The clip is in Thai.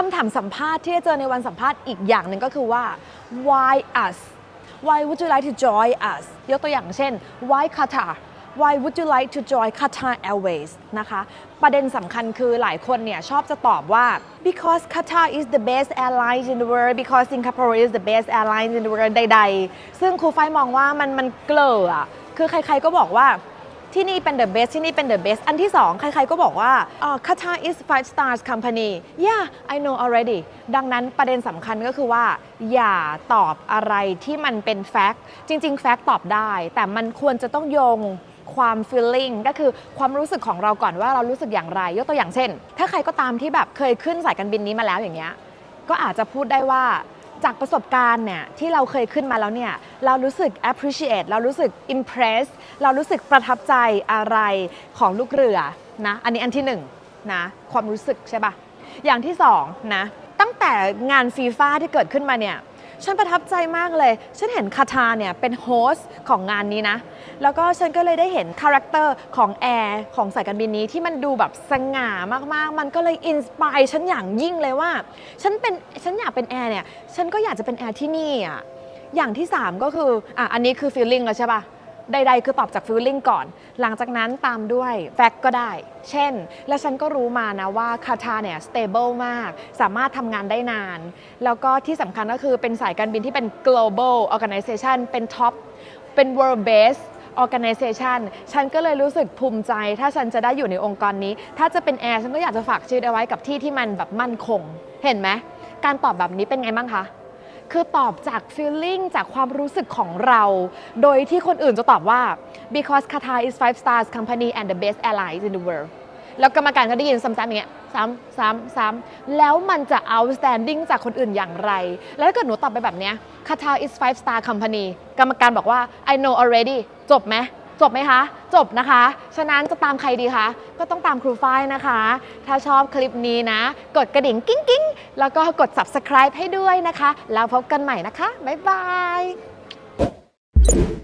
คำถามสัมภาษณ์ที่จะเจอในวันสัมภาษณ์อีกอย่างหนึ่งก็คือว่า why us why would you like to join us ยกตัวอย่างเช่น why Qatar why would you like to join Qatar Airways นะคะ ประเด็นสำคัญคือหลายคนเนี่ยชอบจะตอบว่า because Qatar is the best airline in the world because Singapore is the best airline in the world ใด ๆ ซึ่งครูฝ้ายมองว่ามันมันเกลออะคือใครๆก็บอกว่า ที่นี่เป็น the best ที่นี่เป็น the best อันที่สองใครๆก็บอกว่าอ่า Qatar is five stars company yeah I know already ดังนั้นประเด็นสำคัญก็คือว่า อย่าตอบอะไรที่มันเป็น fact จริงๆ fact ตอบได้ แต่มันควรจะต้องโยงความ feeling ก็คือความรู้สึกของเราก่อนว่าเรารู้สึกอย่างไร ยกตัวอย่างเช่น ถ้าใครก็ตามที่แบบเคยขึ้นสายการบินนี้มาแล้วอย่างเงี้ยก็อาจจะพูดได้ว่า จากประสบการณ์เนี่ยที่เราเคยขึ้นมาแล้วเนี่ยเรารู้สึก appreciate เรารู้สึก impress เรารู้สึกประทับใจอะไรของลูกเรือนะอันนี้อันที่หนึ่งนะความรู้สึกใช่ปะอย่างที่สองนะตั้งแต่งานฟีฟ่าที่เกิดขึ้นมาเนี่ย ฉันประทับใจมากเลย ฉันเห็นคาทาเนี่ยเป็นโฮสต์ของงานนี้นะ แล้วก็ฉันก็เลยได้เห็นคาแรคเตอร์ของแอร์ของสายการบินนี้ที่มันดูแบบสง่ามากๆ มันก็เลยอินสปายฉันอย่างยิ่งเลยว่า ฉันเป็นฉันอยากเป็นแอร์เนี่ย ฉันก็อยากจะเป็นแอร์ที่นี่อะ อย่างที่ 3 ก็คือ อะ อันนี้คือฟีลลิ่งแล้วใช่ปะ ใด ๆ คือตอบจากฟีลลิ่งก่อน หลังจากนั้นตามด้วยแฟกก็ได้ เช่น และฉันก็รู้มานะว่าคาทาเนี่ย stable มาก สามารถทำงานได้นาน แล้วก็ที่สำคัญก็คือเป็นสายการบินที่เป็น global organization เป็น top เป็น world base organization ฉันก็เลยรู้สึกภูมิใจ ถ้าฉันจะได้อยู่ในองค์กรนี้ ถ้าจะเป็นแอร์ฉันก็อยากจะฝากชีวิตเอาไว้กับที่ที่มันแบบมั่นคง เห็นไหมการตอบแบบนี้เป็นไงบ้างคะ คือตอบจาก feeling จากความรู้สึกของเรา โดยที่คนอื่นจะตอบว่า because Qatar is five stars company and the best airlines in the world แล้วกรรมการก็ได้ยินซ้ำๆอย่างเงี้ยซ้ำซ้ำซ้ำแล้วมันจะ outstanding จากคนอื่นอย่างไร แล้วถ้าเกิดหนูตอบไปแบบเนี้ย Qatar is five star company กรรมการบอกว่า I know already จบไหม จบไหมคะ จบนะคะ ฉะนั้นจะตามใครดีคะ ก็ต้องตามครูฝ้ายนะคะ ถ้าชอบคลิปนี้นะ กดกระดิ่งกิ้งกิ้งแล้วก็กด subscribe ให้ด้วยนะคะ แล้วพบกันใหม่นะคะ บ๊ายบาย